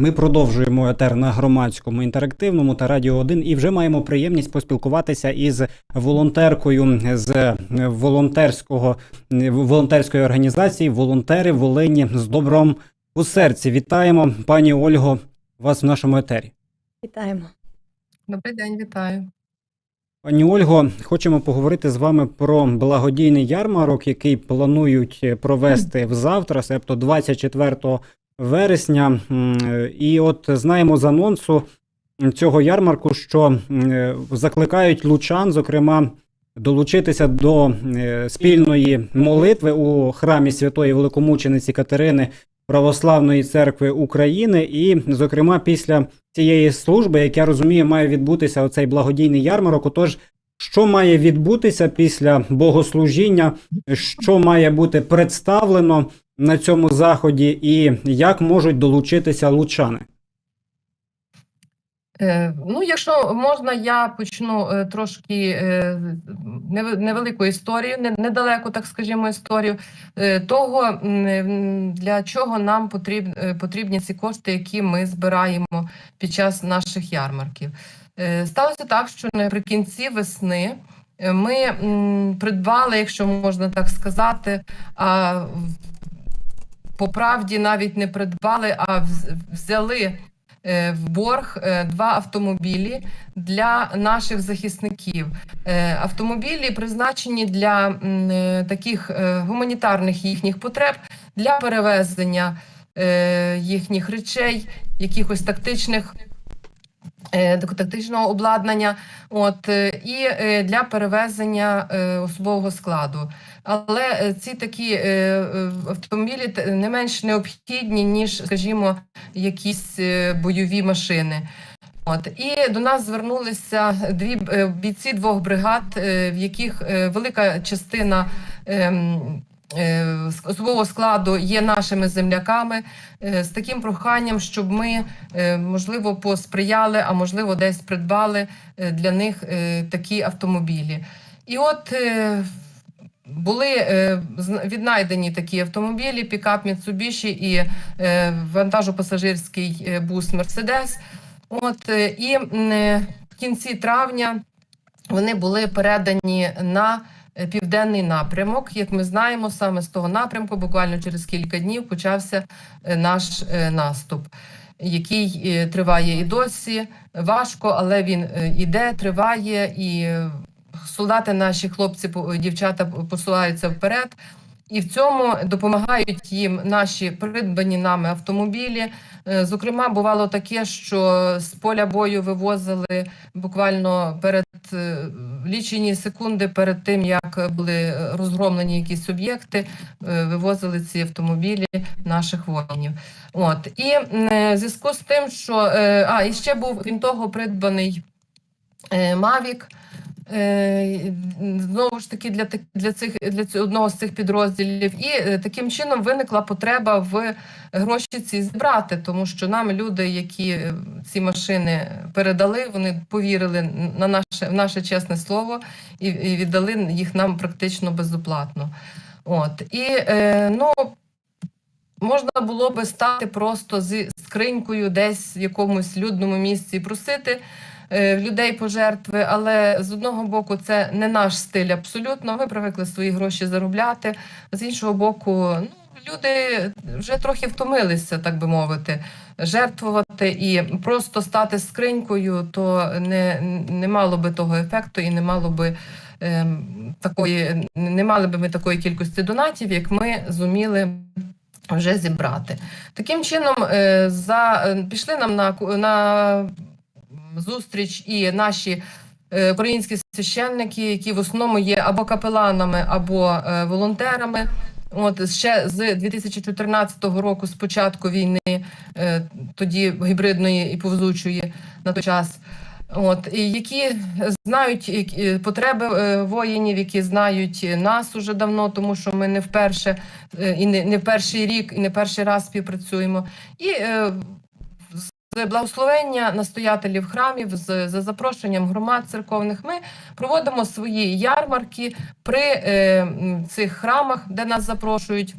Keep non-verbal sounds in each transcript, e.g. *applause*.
Ми продовжуємо етер на громадському інтерактивному та радіо 1 і вже маємо приємність поспілкуватися із волонтеркою з волонтерського волонтерської організації Волонтери Волині з добром у серці. Вітаємо, пані Ольго, вас в нашому етері. Вітаємо. Добрий день, вітаю. Пані Ольго, хочемо поговорити з вами про благодійний ярмарок, який планують е, провести взавтра, себто 24 вересня. І от знаємо з анонсу цього ярмарку, що закликають лучан, зокрема, долучитися до спільної молитви у храмі святої великомучениці Катерини Православної церкви України. І, зокрема, після цієї служби, як я розумію, має відбутися оцей благодійний ярмарок. Отож, що має відбутися після богослужіння, що має бути представлено на цьому заході, і як можуть долучитися лучани? Е, Ну, якщо можна, я почну е, трошки е, невелику історію, недалеку, так скажімо, історію того, для чого нам потрібні ці кошти, які ми збираємо під час наших ярмарків. Сталося так, що наприкінці весни ми придбали, якщо можна так сказати, по правді навіть не придбали, а взяли е, в борг е, два автомобілі для наших захисників. Е, Автомобілі призначені для таких гуманітарних їхніх потреб для перевезення їхніх речей, якихось тактичних. Е, так- Тактичного обладнання, от е, і е, для перевезення особового складу. Але ці такі автомобілі не менш необхідні, ніж, скажімо, якісь бойові машини. От і до нас звернулися дві бійці двох бригад, в яких велика частина. Ем, е, Особового складу є нашими земляками е, з таким проханням, щоб ми е, можливо посприяли, а можливо, десь придбали для них такі автомобілі. І от були віднайдені такі автомобілі: пікап Mitsubishi і вантажопасажирський бус Мерседес. От і в кінці травня вони були передані на південний напрямок. Як ми знаємо, саме з того напрямку, буквально через кілька днів, почався е, наш е, наступ. Який е, триває і досі важко, але він е, іде, триває, і е, солдати, наші хлопці, дівчата посуваються вперед. І в цьому допомагають їм наші придбані нами автомобілі. Е, Зокрема, бувало таке, що з поля бою вивозили буквально перед е, лічені секунди перед тим, як були розгромлені якісь об'єкти, е, вивозили ці автомобілі наших воїнів. От і в зв'язку з тим, що а і ще був крім того придбаний Мавік. Е, Знову ж таки, для для цих для одного з цих підрозділів, і е, таким чином виникла потреба в гроші ці зібрати, тому що нам люди, які е, ці машини передали, вони повірили на наше в наше чесне слово і, і віддали їх нам практично безоплатно. От і ну. Можна було би стати просто зі скринькою десь в якомусь людному місці і просити людей пожертви, але з одного боку це не наш стиль абсолютно. Ми привикли свої гроші заробляти. З іншого боку, ну, люди вже трохи втомилися, так би мовити, жертвувати і просто стати скринькою, то не, не мало би того ефекту і не мало би. ем, Такої не мали би ми такої кількості донатів, як ми зуміли вже зібрати. Таким чином, е, за, е, пішли нам на, на зустріч і наші е, українські священники, які в основному є або капеланами, або е, волонтерами. От ще з 2014 року, з початку війни, е, тоді гібридної і повзучої на той час. От і які знають потреби воїнів, які знають нас уже давно, тому що ми не вперше і не, не перший рік, і не перший раз співпрацюємо. І з благословення настоятелів храмів, з, за запрошенням громад церковних, ми проводимо свої ярмарки при е, цих храмах, де нас запрошують.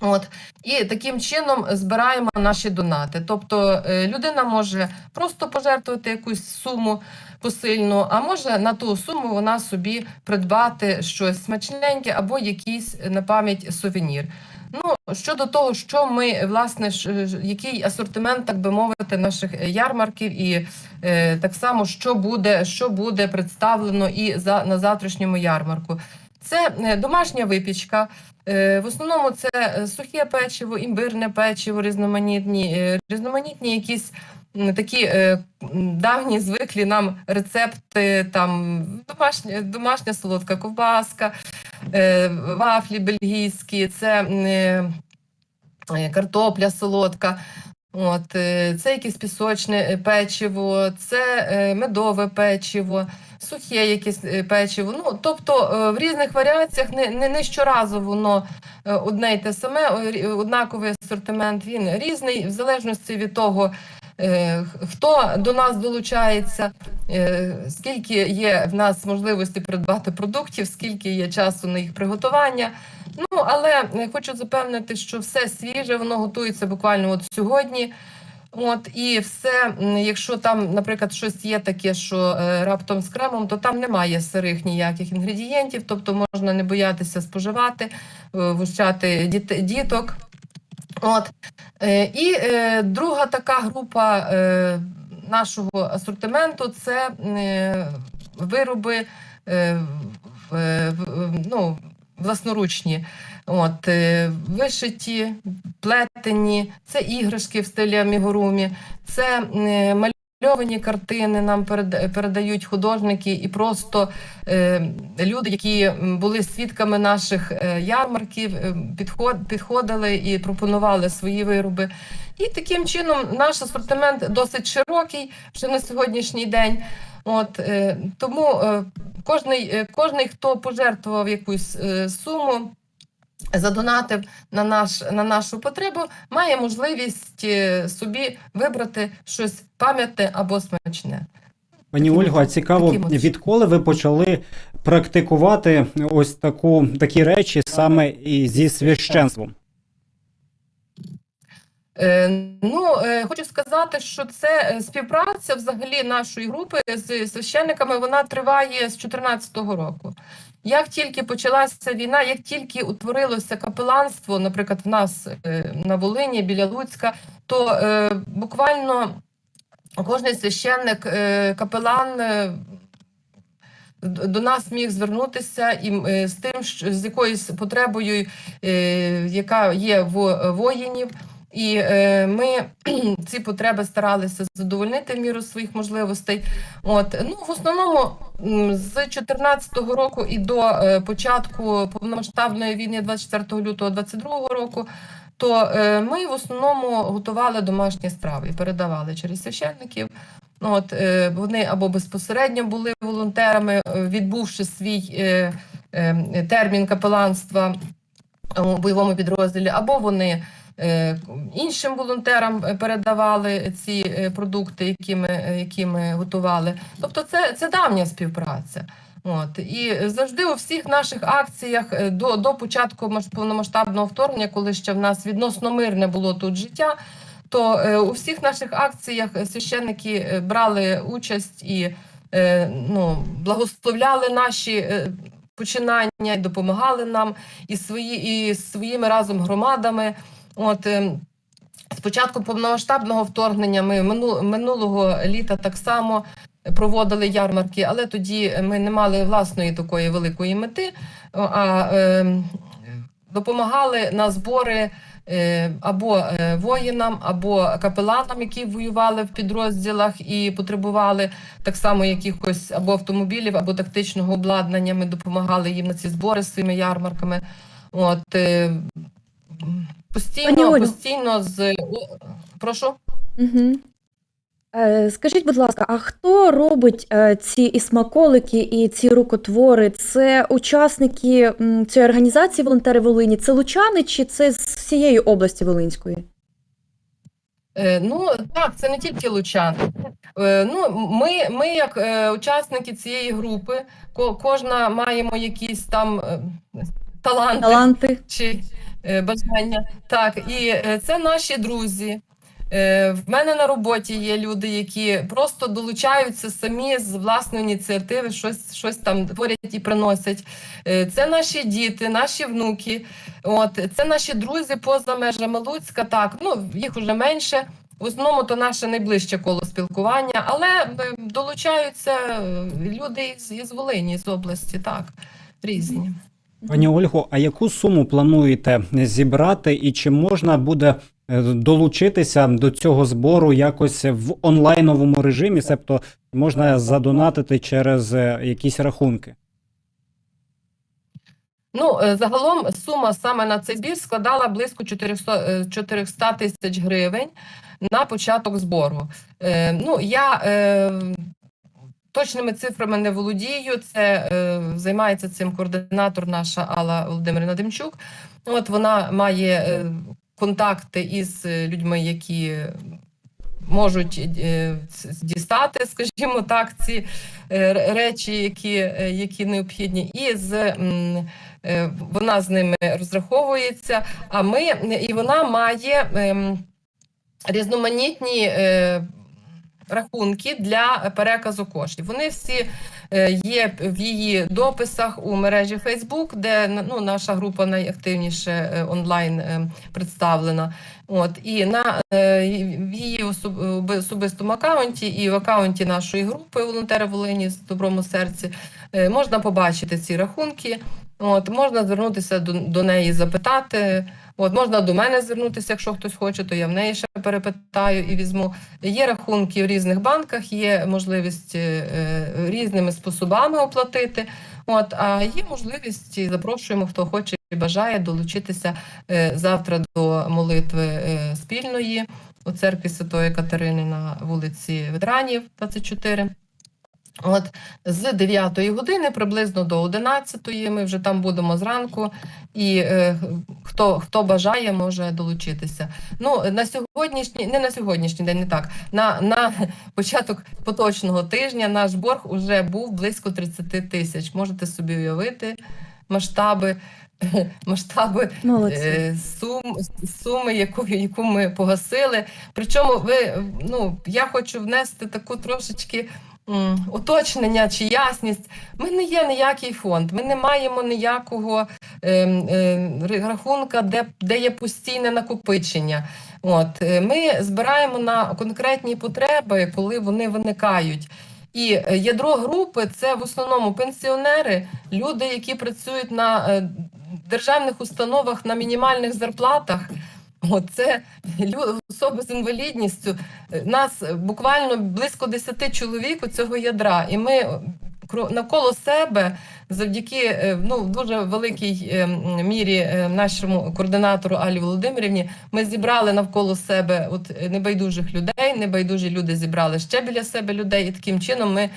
От і таким чином збираємо наші донати. Тобто е, людина може просто пожертвувати якусь суму посильну, а може на ту суму вона собі придбати щось смачненьке або якийсь е, на пам'ять сувенір. Ну щодо того, що ми власне ж- ж- який асортимент, так би мовити, наших е, ярмарків, і е, так само що буде, що буде представлено і за на завтрашньому ярмарку. Це е, домашня випічка. Е, В основному це е, сухе печиво, імбирне печиво, різноманітні, е, різноманітні якісь такі е, давні звиклі нам рецепти, там домашня, домашня солодка ковбаска, е, вафлі бельгійські, це е, е, картопля солодка. От, е, це якесь пісочне е, печиво, це медове печиво, сухе якесь печиво. Ну, тобто в різних варіаціях не, не, не щоразу воно одне й те саме, однаковий асортимент. Він різний в залежності від того, хто до нас долучається, е, скільки є в нас можливості придбати продуктів, скільки є часу на їх приготування. Ну, але е, хочу запевнити, що все свіже, воно готується буквально от сьогодні. От і все, якщо там, наприклад, щось є таке, що е, раптом з кремом, то там немає сирих ніяких інгредієнтів, тобто можна не боятися споживати, е, вгощати діток. От. Е, і е, друга така група е, нашого асортименту це вироби ну, власноручні. От, вишиті, плетені, це іграшки в стилі амігурумі, це е, мальовані картини нам передають художники і просто е, люди, які були свідками наших е, ярмарків, е, підход, підходили і пропонували свої вироби. І таким чином наш асортимент досить широкий вже на сьогоднішній день. От, е, тому е, кожний, е, кожний, хто пожертвував якусь е, суму, задонатив на, наш, на нашу потребу, має можливість е, собі вибрати щось пам'ятне або смачне. Пані Ольго, а цікаво, відколи ви почали практикувати ось таку такі речі саме і зі священством? Е, ну, е, хочу сказати, що це е, співпраця взагалі нашої групи з священниками, вона триває з 2014 року. Як тільки почалася війна, як тільки утворилося капеланство, наприклад, в нас на Волині біля Луцька, то буквально кожен священник, капелан. До нас міг звернутися і з тим, з якоюсь потребою, яка є в воїнів, і е, ми *clears throat* ці потреби старалися задовольнити в міру своїх можливостей. От ну в основному з 2014 року і до е, початку повномасштабної війни 24 лютого 2022 року. То е, ми в основному готували домашні страви і передавали через священників. От е, вони або безпосередньо були волонтерами, е, відбувши свій е, е, термін капеланства у бойовому підрозділі, або вони іншим волонтерам е, передавали ці е, продукти, які ми, е, які ми готували. Тобто, це, це давня співпраця. От і завжди у всіх наших акціях е, до, до початку повномасштабного вторгнення, коли ще в нас відносно мирне було тут життя, то е, у всіх наших акціях е, священники е, брали участь і е, ну, благословляли наші е, починання, і допомагали нам і, свої, і своїми разом громадами. От е, з початку повномасштабного вторгнення ми минулого літа так само проводили ярмарки, але тоді ми не мали власної такої великої мети, а е, допомагали на збори е, або е, воїнам, або капеланам, які воювали в підрозділах і потребували так само якихось або автомобілів, або тактичного обладнання. Ми допомагали їм на ці збори з своїми ярмарками. От е, Пані постійно, Олю. постійно з прошу. Угу. Е, скажіть, будь ласка, а хто робить е, ці і смаколики, і ці рукотвори? Це учасники м, цієї організації Волонтери Волині? Це лучани чи це з всієї області Волинської? Е, Ну так, це не тільки лучани. Е, Ну, ми, ми як е, учасники цієї групи, ко- кожна маємо якісь там е, таланти, Таланти? чи, бажання. Так, і е, це наші друзі. Е, В мене на роботі є люди, які просто долучаються самі з власної ініціативи, щось, щось там творять і приносять. Е, Це наші діти, наші внуки. От це наші друзі поза межами Луцька. Так, ну їх уже менше. В основному то наше найближче коло спілкування, але е, долучаються е, люди із, із Волині, з області, так, різні. Пані Ольго, а яку суму плануєте зібрати, і чи можна буде е, долучитися до цього збору якось в онлайновому режимі, себто можна задонатити через е, якісь рахунки? Ну, е, загалом сума саме на цей збір складала близько 400, е, 400 тисяч гривень на початок збору. Е, ну, я е, точними цифрами не володію. Це е, займається цим координатор наша Алла Володимирівна Демчук. От вона має е, контакти із е, людьми, які можуть е, дістати, скажімо так, ці е, речі, які, е, які необхідні, і з е, вона з ними розраховується. А ми і вона має ем, різноманітні. е, Рахунки для переказу коштів. Вони всі е, є в її дописах у мережі Facebook, де ну, наша група найактивніше е, онлайн е, представлена. От і на в її особистому акаунті і в акаунті нашої групи волонтери Волині з доброму серці можна побачити ці рахунки. От можна звернутися до, до неї, запитати. От можна до мене звернутися, якщо хтось хоче, то я в неї ще перепитаю і візьму. Є рахунки в різних банках, є можливість е, різними способами оплатити. От, а є можливість запрошуємо, хто хоче і бажає долучитися е, завтра до молитви е, спільної у церкві Святої Катерини на вулиці Ветеранів 24. От з 9 години приблизно до 11 ми вже там будемо зранку, і е, хто, хто бажає, може долучитися. Ну на сьогоднішній, не на сьогоднішній день, не так. На, на початок поточного тижня наш борг уже був близько 30 тисяч. Можете собі уявити масштаби. *laughs* Масштаби Молодці. е, сум, суми, яку, яку ми погасили. Причому ви ну я хочу внести таку трошечки уточнення чи ясність. Ми не є ніякий фонд, ми не маємо ніякого е, е, рахунка, де, де є постійне накопичення. От е, ми збираємо на конкретні потреби, коли вони виникають. І е, ядро групи це в основному пенсіонери, люди, які працюють на е, державних установах на мінімальних зарплатах. Оце особи з інвалідністю. Е, Нас буквально близько 10 чоловік у цього ядра, і ми е, навколо себе завдяки е, ну, в дуже великій мірі нашому координатору Алі Володимирівні. Ми зібрали навколо себе от небайдужих людей. Небайдужі люди зібрали ще біля себе людей, і таким чином ми.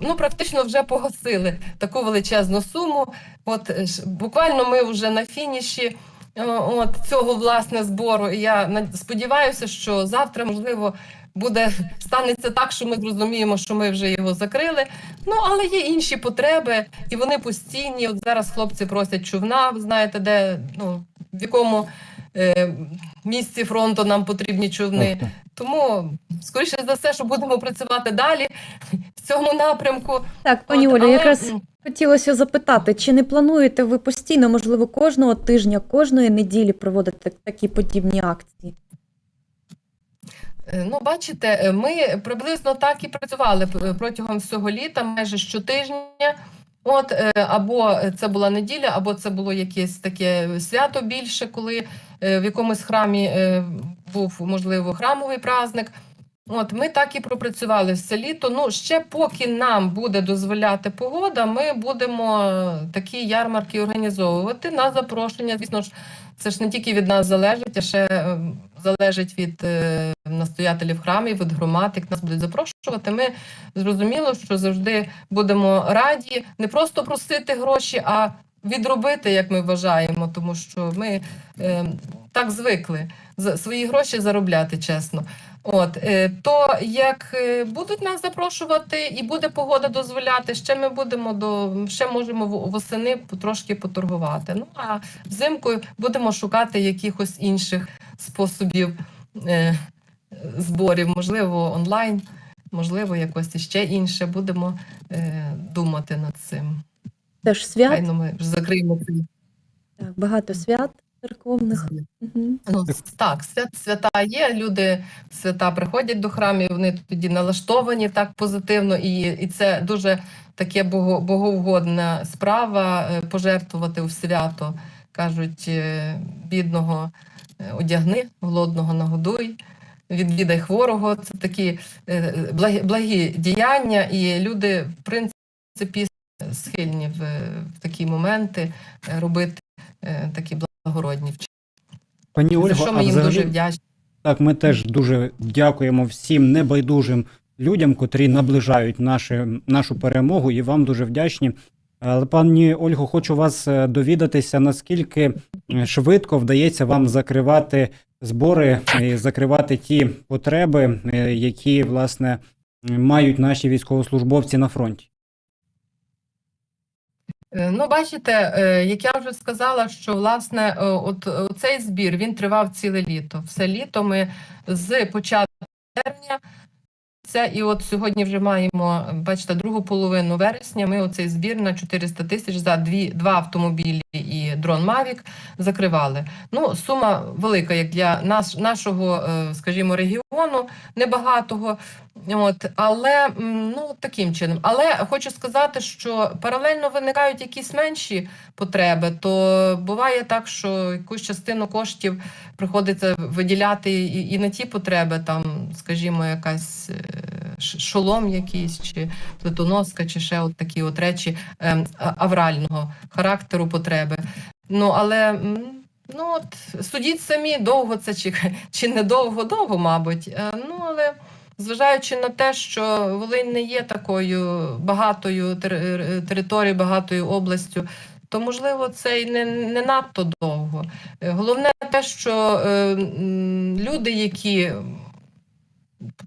Ну, практично вже погасили таку величезну суму. От буквально ми вже на фініші от цього власне збору. І я сподіваюся, що завтра можливо буде станеться так, що ми зрозуміємо, що ми вже його закрили. Ну але є інші потреби, і вони постійні. От зараз хлопці просять човна. Ви знаєте, де ну в якому е, місці фронту нам потрібні човни. Тому скоріше за все, що будемо працювати далі в цьому напрямку. Так, пані Олю, але, якраз хотілося запитати, чи не плануєте ви постійно, можливо, кожного тижня, кожної неділі проводити такі подібні акції? Е, Ну, бачите, е, ми приблизно так і працювали протягом всього літа, майже щотижня. От е, або це була неділя, або це було якесь таке свято більше, коли е, в якомусь храмі е, був можливо храмовий праздник. От ми так і пропрацювали все літо. Ну ще поки нам буде дозволяти погода, ми будемо е, такі ярмарки організовувати на запрошення. Звісно ж, це ж не тільки від нас залежить, а ще е, залежить від е, настоятелів храмів, від громад, як нас будуть запрошувати. Ми зрозуміло, що завжди будемо раді не просто просити гроші, а відробити, як ми вважаємо, тому що ми е, так звикли свої гроші заробляти чесно. От е, то як е, будуть нас запрошувати і буде погода дозволяти, ще ми будемо до ще можемо восени трошки поторгувати. Ну а взимку будемо шукати якихось інших способів е, зборів, можливо, онлайн, можливо, якось іще інше. Будемо е, думати над цим. Теж свят, Хайно ми вже закриємо так, багато свят церковних. Ну, так, свят, свята є. Люди свята приходять до храмів, вони тоді налаштовані так позитивно, і, і це дуже таке бого, боговгодна справа е, пожертвувати у свято. Кажуть, е, бідного е, одягни, голодного нагодуй, відвідай хворого. Це такі благі, благі діяння, і люди, в принципі, схильні в, в такі моменти робити такі благородні вчинки. Пані За Ольго, що а ми їм дуже вдячні. так, ми теж дуже дякуємо всім небайдужим людям, котрі наближають наші, нашу перемогу, і вам дуже вдячні. Але, пані Ольго, хочу вас е, довідатися, наскільки е, швидко вдається вам закривати збори і закривати ті потреби, е, які власне мають наші військовослужбовці на фронті. Е, Ну, бачите, е, як я вже сказала, що власне е, от цей збір він тривав ціле літо. Все літо ми з початку червня. Це і от сьогодні вже маємо, бачите, другу половину вересня. Ми оцей збір на 400 тисяч за дві, два автомобілі і дрон Mavic закривали. Ну, сума велика, як для нас, нашого, скажімо, регіону, небагатого. От, але ну таким чином. Але хочу сказати, що паралельно виникають якісь менші потреби, то буває так, що якусь частину коштів приходиться виділяти і, і на ті потреби, там, скажімо, якась е, шолом якийсь, чи плитоноска, чи ще от такі от речі ем, аврального характеру потреби. Ну але. Ну, от судіть самі, довго це чи, чи недовго, довго, мабуть. Е, Ну, але зважаючи на те, що Волинь не є такою багатою тер- територією, багатою областю, то можливо це і не, не надто довго. Е, Головне те, що е, люди, які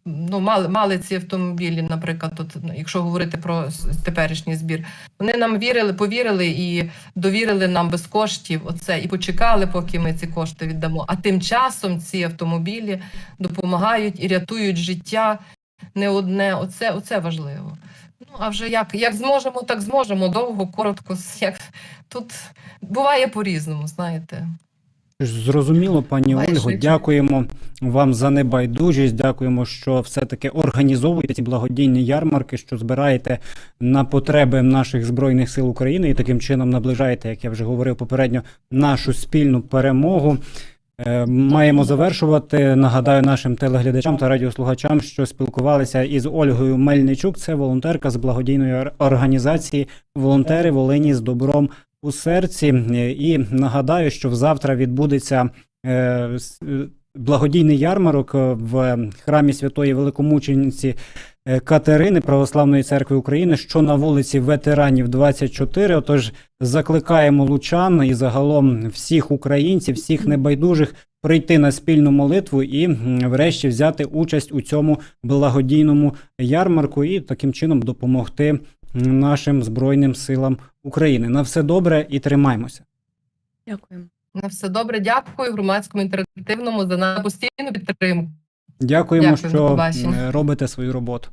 ну, мали, мали ці автомобілі, наприклад, от, ну, якщо говорити про теперішній збір, вони нам вірили, повірили і довірили нам без коштів оце, і почекали, поки ми ці кошти віддамо. А тим часом ці автомобілі допомагають і рятують життя не одне. Оце, оце важливо. Ну, а вже як, як зможемо, так зможемо. Довго, коротко, *laughs* як тут буває по-різному, знаєте. Зрозуміло, пані Ольго, дякуємо вам за небайдужість. Дякуємо, що все-таки організовуєте ці благодійні ярмарки, що збираєте на потреби наших збройних сил України і таким чином наближаєте, як я вже говорив попередньо, нашу спільну перемогу. Е, Маємо завершувати. Нагадаю нашим телеглядачам та радіослухачам, що спілкувалися із Ольгою Мельничук. Це волонтерка з благодійної організації Волонтери Волині з добром у серці. І нагадаю, що завтра відбудеться е, е, благодійний ярмарок е, в храмі Святої Великомучениці Катерини Православної церкви України, що на вулиці ветеранів 24. Отож, закликаємо лучан і загалом всіх українців, всіх небайдужих прийти на спільну молитву і, врешті, взяти участь у цьому благодійному ярмарку і таким чином допомогти нашим збройним силам України. На все добре і тримаймося. Дякуємо. На все добре, дякую громадському інтерактивному за на постійну підтримку. Дякуємо, Дякую, що робите свою роботу.